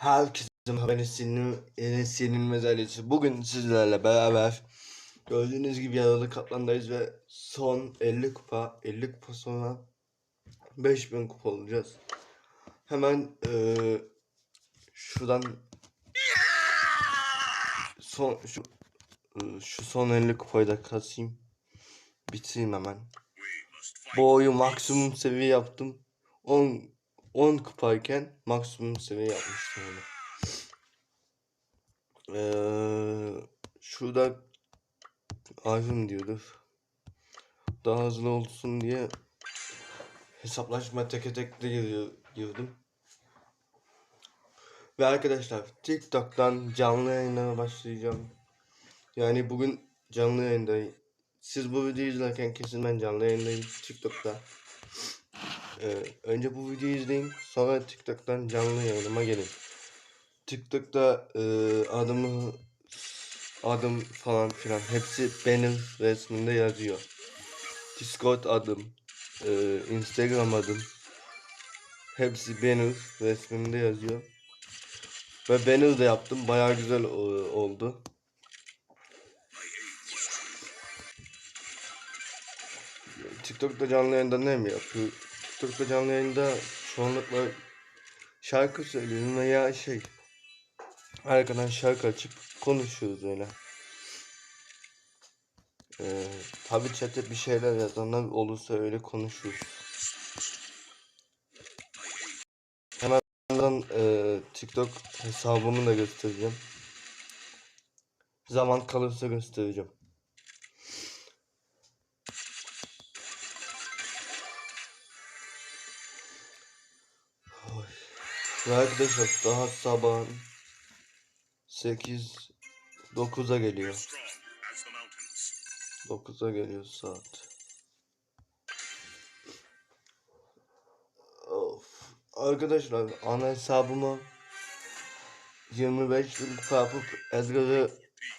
Herkese merhaba Enes'in Enes'in mezarlısı. Bugün sizlerle beraber gördüğünüz gibi yaralı kaplandayız ve son 50 kupa 50 kupa sonra 5000 kupa olacağız. Hemen eee şuradan son şu eee, şu son 50 kupayı da kasayım. Bitireyim hemen. Bu oyu maksimum seviye yaptım. 10 10 kupayken maksimum seviye yapmıştım onu. Ee, şurada Ivan diyordu. Daha hızlı olsun diye hesaplaşma teke tek de girdim. Ve arkadaşlar TikTok'tan canlı yayınlara başlayacağım. Yani bugün canlı yayındayım. Siz bu videoyu izlerken kesin ben canlı yayındayım TikTok'ta. Ee, önce bu videoyu izleyin. Sonra TikTok'tan canlı yayınıma gelin. TikTok'ta e, adımı adım falan filan hepsi benim resminde yazıyor. Discord adım, e, Instagram adım hepsi benim resmimde yazıyor. Ve banner de yaptım. Bayağı güzel o- oldu. TikTok'ta canlı yayında ne mi yapıyor? TikTok'ta canlı yayında çoğunlukla şarkı söylüyorum veya şey arkadan şarkı açıp konuşuyoruz öyle. Ee, tabi chat'e bir şeyler yazanlar olursa öyle konuşuyoruz. Hemen e, TikTok hesabımı da göstereceğim. Zaman kalırsa göstereceğim. Ve arkadaşlar daha sabahın 8 9'a geliyor. 9'a geliyor saat. Of. Arkadaşlar ana hesabıma 25 bin kupa yapıp Edgar'ı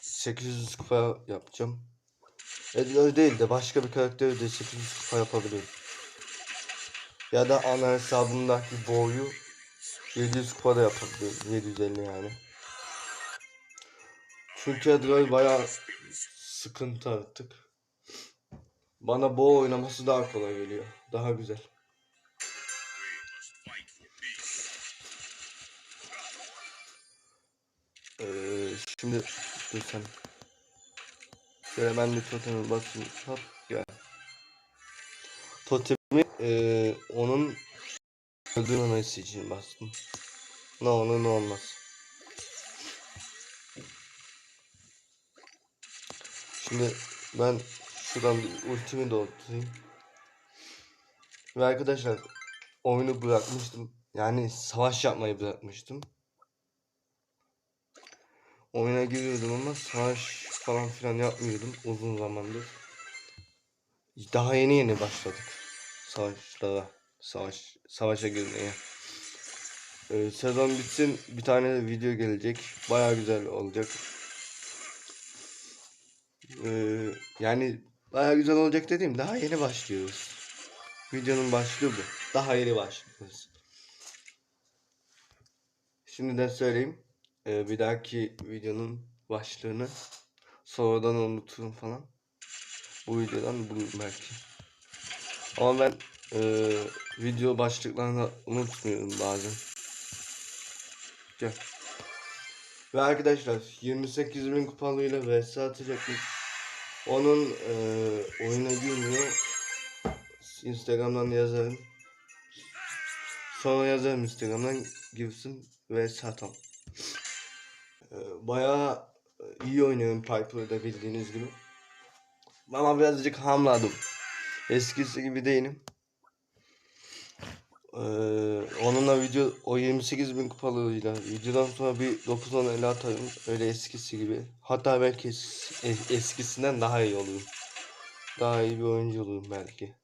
800 kupa yapacağım. Edgar değil de başka bir karakteri de 800 kupa yapabilirim. Ya da ana hesabımdaki boyu 700 kupa da yapabilirim. 750 yani. Çünkü Edgar bayağı sıkıntı artık. Bana bo oynaması daha kolay geliyor. Daha güzel. Ee, şimdi dur sen. Şöyle ben bir totemi basayım. Hop gel. Totemi ee, onun öldürmemesi için bastım. Ne olur ne olmaz. Şimdi ben şuradan ultimi doldurayım. Ve arkadaşlar oyunu bırakmıştım. Yani savaş yapmayı bırakmıştım. Oyuna giriyordum ama savaş falan filan yapmıyordum uzun zamandır. Daha yeni yeni başladık savaşlara, savaş savaşa girmeye. Ee, sezon bitsin bir tane de video gelecek. Baya güzel olacak. Ee, yani baya güzel olacak dediğim daha yeni başlıyoruz. Videonun başlığı bu. Daha yeni başlıyoruz. Şimdiden söyleyeyim. Ee, bir dahaki videonun başlığını sonradan unuturum falan. Bu videodan bulun belki. Ama ben e, video başlıklarını unutmuyorum bazen. Gel. Ve arkadaşlar 28.000 kupalıyla vs atacaktık. Onun e, oyuna girmiyor. Instagram'dan yazarım. Sonra yazarım Instagram'dan girsin ve satalım. Ee, bayağı iyi oynuyorum Piper'da bildiğiniz gibi. Ama birazcık hamladım. Eskisi gibi değilim. Ee, onunla video o 28 bin kupalığıyla videodan sonra bir 9-10 el atarım öyle eskisi gibi. Hatta belki es- es- eskisinden daha iyi olurum. Daha iyi bir oyuncu olurum belki.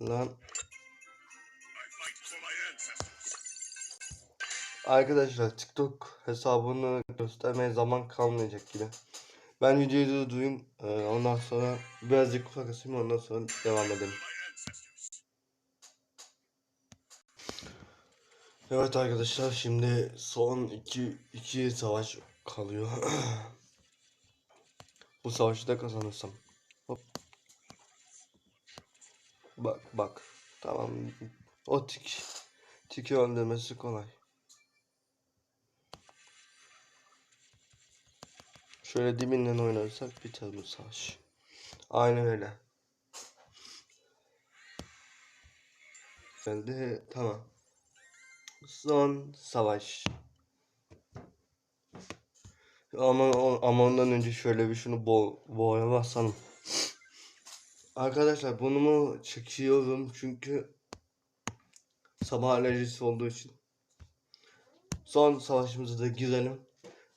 Lan Arkadaşlar TikTok hesabını göstermeye zaman kalmayacak gibi. Ben videoyu durdurayım. Ee, ondan sonra birazcık kupa kasayım ondan sonra devam edelim. Evet arkadaşlar şimdi son iki, iki savaş kalıyor. Bu savaşı da kazanırsam. Hop. Bak bak. Tamam. O tik. Tiki öldürmesi kolay. Şöyle dibinden oynarsak biter bu savaş. Aynen öyle. Geldi. Tamam. Son savaş. Ama, ama ondan önce şöyle bir şunu bo boğaya basalım. Arkadaşlar bunu mu çekiyorum çünkü sabah alerjisi olduğu için. Son savaşımıza da girelim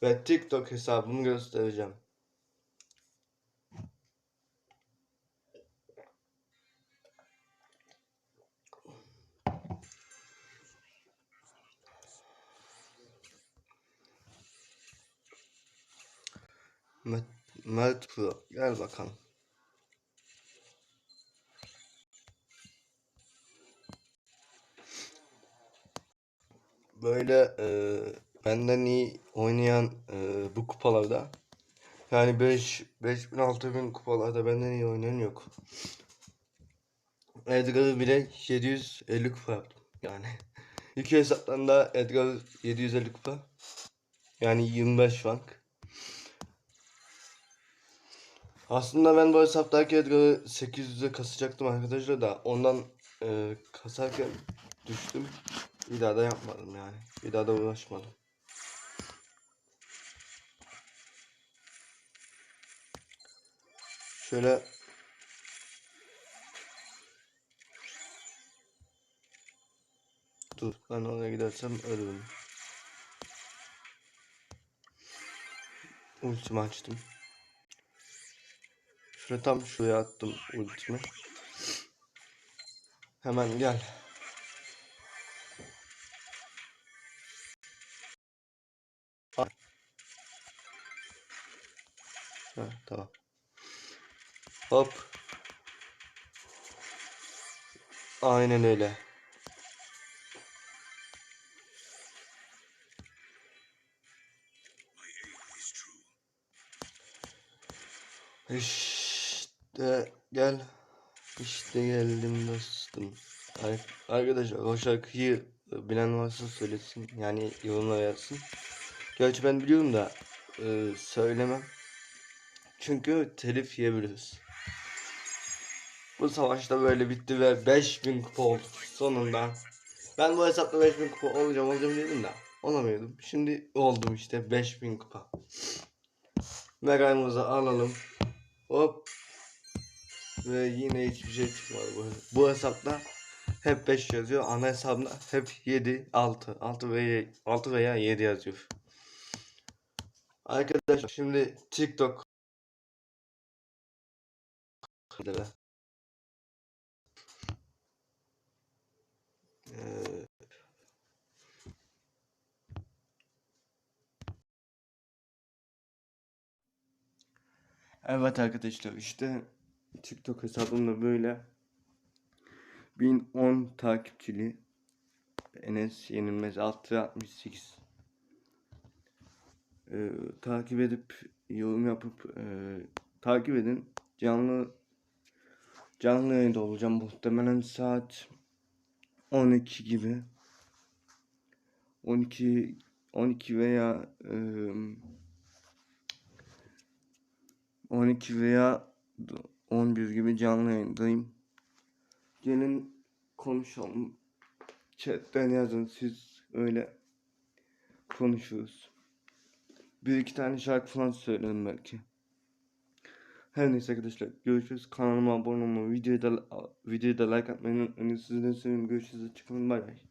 ve TikTok hesabımı göstereceğim. Mert, Mert Pro gel bakalım. Böyle e, benden iyi oynayan e, bu kupalarda yani 5 5000 6000 kupalarda benden iyi oynayan yok. Edgar'ı bile 750 kupa yaptım yani. İki hesaptan da Edgar 750 kupa. Yani 25 rank. Aslında ben bu hesaptaki Edgar'ı 800'e kasacaktım arkadaşlar da ondan e, kasarken düştüm. Bir daha da yapmadım yani. Bir daha da uğraşmadım. Şöyle Dur ben oraya gidersem ölürüm. Ultimi açtım. Şuraya tam şuraya attım ultimi. Hemen gel. Ha, tamam. Hop. Aynen öyle. İşte gel. İşte geldim dostum. Arkadaşlar o şarkıyı bilen varsa söylesin. Yani yorumlara yazsın. Gerçi ben biliyorum da e, söylemem. Çünkü telif yiyebiliriz. Bu savaşta böyle bitti ve 5000 kupa olduk sonunda. Ben bu hesapta 5000 kupa olacağım olacağım dedim de olamıyordum. Şimdi oldum işte 5000 kupa. Mega'mızı alalım. Hop. Ve yine hiçbir şey çıkmadı bu, bu hesapta. Hep 5 yazıyor. Ana hesabında hep 7, 6. 6 veya 6 veya 7 yazıyor. Arkadaşlar şimdi TikTok Ee, Evet arkadaşlar işte TikTok hesabımda böyle. 1010 takipçili. Enes Yenilmez 668 ee, takip edip yorum yapıp e, takip edin. Canlı canlı yayında olacağım. Muhtemelen saat 12 gibi 12 12 veya e, 12 veya 11 gibi canlı yayındayım. Gelin konuşalım. Chatten yazın siz öyle konuşuruz. Bir iki tane şarkı falan söylerim belki. Her neyse arkadaşlar görüşürüz. Kanalıma abone olmayı, videoyu da, videoyu da like atmayı unutmayın. Sizden seviyorum. Görüşürüz. Çıkın bay bay.